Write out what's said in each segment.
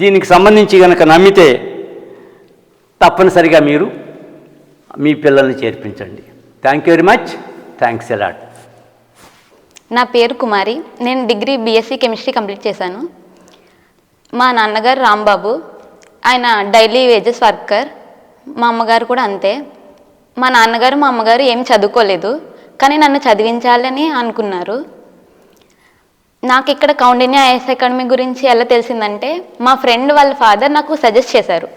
దీనికి సంబంధించి కనుక నమ్మితే తప్పనిసరిగా మీరు మీ పిల్లల్ని చేర్పించండి. Thank you very much thanks a lot నా పేరు కుమారి. నేను డిగ్రీ బీఎస్సీ కెమిస్ట్రీ కంప్లీట్ చేశాను. మా నాన్నగారు రాంబాబు ఆయన డైలీ వేజెస్ వర్కర్ మా అమ్మగారు కూడా అంతే. మా నాన్నగారు మా అమ్మగారు ఏం చదువుకోలేదు కానీ నన్ను చదివించాలని అనుకున్నారు. నాకు ఇక్కడ కౌండిన్య ఐఎస్ అకాడమీ గురించి ఎలా తెలిసిందంటే మా ఫ్రెండ్ వాళ్ళ ఫాదర్ నాకు సజెస్ట్ చేశారు.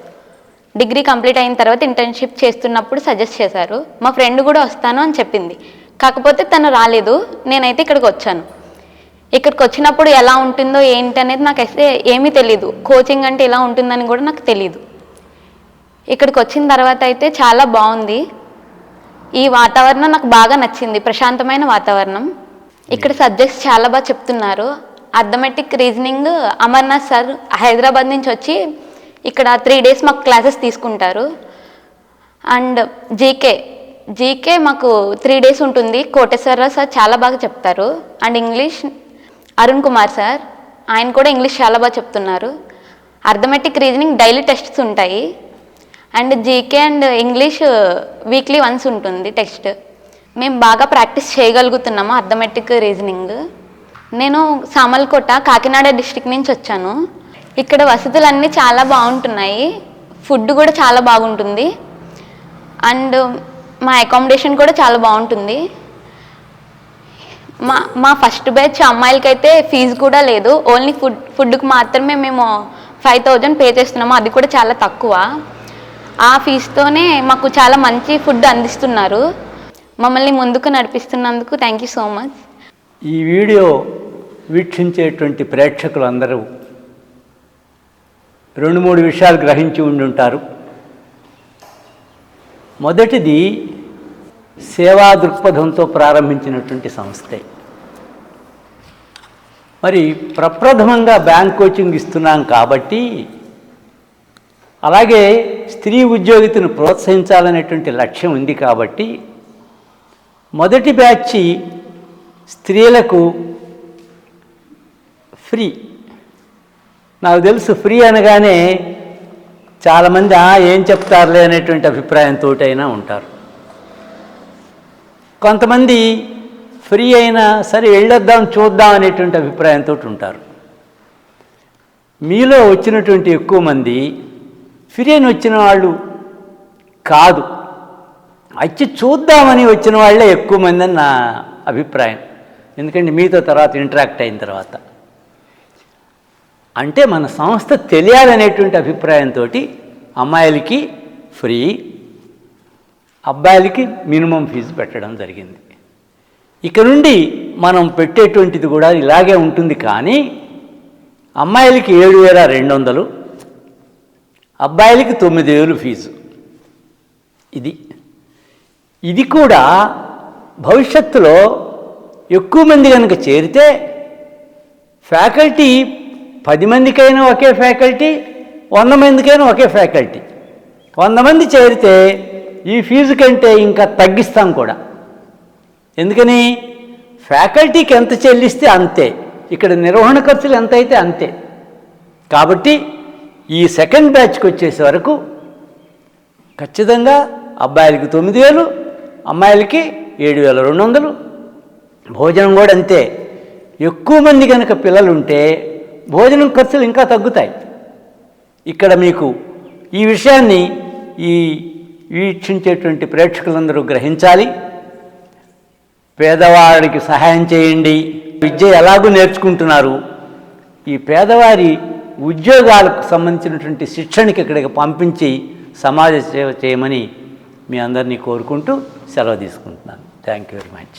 డిగ్రీ కంప్లీట్ అయిన తర్వాత ఇంటర్న్షిప్ చేస్తున్నప్పుడు సజెస్ట్ చేశారు. మా ఫ్రెండ్ కూడా వస్తాను అని చెప్పింది. కాకపోతే తను రాలేదు. నేనైతే ఇక్కడికి వచ్చాను. ఇక్కడికి వచ్చినప్పుడు ఎలా ఉంటుందో ఏంటి అనేది నాకు అయితే ఏమీ తెలియదు కోచింగ్ అంటే ఎలా ఉంటుందని కూడా నాకు తెలియదు ఇక్కడికి వచ్చిన తర్వాత అయితే చాలా బాగుంది. ఈ వాతావరణం నాకు బాగా నచ్చింది. ప్రశాంతమైన వాతావరణం. ఇక్కడ సబ్జెక్ట్స్ చాలా బాగా చెప్తున్నారు. Arithmetic reasoning Amarnath sir Hyderabad నుంచి వచ్చి ఇక్కడ త్రీ డేస్ మాకు క్లాసెస్ తీసుకుంటారు. అండ్ జీకే జీకే మాకు త్రీ డేస్ ఉంటుంది. కోటేశ్వరరావు సార్ చాలా బాగా చెప్తారు. And English Arun Kumar sir ఆయన కూడా ఇంగ్లీష్ చాలా బాగా చెప్తున్నారు. అర్థమెటిక్ రీజనింగ్ డైలీ టెస్ట్స్ ఉంటాయి. And GK and English weekly once ఉంటుంది టెక్స్ట్ మేము బాగా ప్రాక్టీస్ చేయగలుగుతున్నాము అర్థమెటిక్ రీజనింగ్. నేను సామల్కోట కాకినాడ డిస్టిక్ నుంచి వచ్చాను. ఇక్కడ వసతులన్నీ చాలా బాగుంటున్నాయి. ఫుడ్ కూడా చాలా బాగుంటుంది. అండ్ మా అకామిడేషన్ కూడా చాలా బాగుంటుంది. మా మా ఫస్ట్ బ్యాచ్ అమ్మాయిలకైతే ఫీజు కూడా లేదు. ఓన్లీ ఫుడ్ ఫుడ్కి మాత్రమే మేము ఫైవ్ థౌజండ్ పే చేస్తున్నాము. అది కూడా చాలా తక్కువ. ఆ ఫీజుతోనే మాకు చాలా మంచి ఫుడ్ అందిస్తున్నారు. మమ్మల్ని ముందుకు నడిపిస్తున్నందుకు థ్యాంక్ యూ సో మచ్ ఈ వీడియో వీక్షించేటువంటి ప్రేక్షకులందరూ రెండు మూడు విషయాలు గ్రహించి ఉండి ఉంటారు. మొదటిది సేవా దృక్పథంతో ప్రారంభించినటువంటి సంస్థే. మరి ప్రప్రథమంగా బ్యాంక్ కోచింగ్ ఇస్తున్నాం కాబట్టి అలాగే స్త్రీ ఉద్యోగితను ప్రోత్సహించాలనేటువంటి లక్ష్యం ఉంది కాబట్టి మొదటి బ్యాచ్ స్త్రీలకు ఫ్రీ. నాకు తెలుసు ఫ్రీ అనగానే చాలామంది "ఆ, ఏం చెప్తారులే అనేటువంటి అభిప్రాయంతో అయినా ఉంటారు. కొంతమంది ఫ్రీ అయినా సరే వెళ్ళొద్దాం చూద్దాం అనేటువంటి అభిప్రాయంతో ఉంటారు. మీలో వచ్చినటువంటి ఎక్కువ మంది ఫ్రీ అని వచ్చిన వాళ్ళు కాదు. వచ్చి చూద్దామని వచ్చిన వాళ్ళే ఎక్కువ మంది అని నా అభిప్రాయం. ఎందుకంటే మీతో తర్వాత ఇంటరాక్ట్ అయిన తర్వాత. అంటే మన సంస్థ తెలియాలనేటువంటి అభిప్రాయంతో అమ్మాయిలకి ఫ్రీ అబ్బాయిలకి మినిమం ఫీజు పెట్టడం జరిగింది. ఇక నుండి మనం పెట్టేటువంటిది కూడా ఇలాగే ఉంటుంది కానీ అమ్మాయిలకి ఏడు వేల రెండు వందలు అబ్బాయిలకి తొమ్మిది వేలు ఫీజు. ఇది ఇది కూడా భవిష్యత్తులో ఎక్కువ మంది కనుక చేరితే ఫ్యాకల్టీ పది మందికైనా ఒకే ఫ్యాకల్టీ వంద మందికైనా ఒకే ఫ్యాకల్టీ. వంద మంది చేరితే ఈ ఫీజు కంటే ఇంకా తగ్గిస్తాం కూడా. ఎందుకని? ఫ్యాకల్టీకి ఎంత చెల్లిస్తే అంతే. ఇక్కడ నిర్వహణ ఖర్చులు ఎంత అయితే అంతే. కాబట్టి ఈ సెకండ్ బ్యాచ్కి వచ్చేసే వరకు ఖచ్చితంగా అబ్బాయిలకి తొమ్మిది వేలు అమ్మాయిలకి ఏడు వేల రెండు వందలు. భోజనం కూడా అంతే. ఎక్కువ మంది కనుక పిల్లలు ఉంటే భోజనం ఖర్చులు ఇంకా తగ్గుతాయి. ఇక్కడ మీకు ఈ విషయాన్ని ఈ వీక్షించేటువంటి ప్రేక్షకులందరూ గ్రహించాలి. పేదవాడికి సహాయం చేయండి. విద్య ఎలాగూ నేర్చుకుంటున్నారు. ఈ పేదవారి ఉద్యోగాలకు సంబంధించినటువంటి శిక్షణకి ఇక్కడికి పంపించి సమాజ సేవ చేయమని మీ అందరినీ కోరుకుంటూ సెలవు తీసుకుంటున్నాను. Thank you very much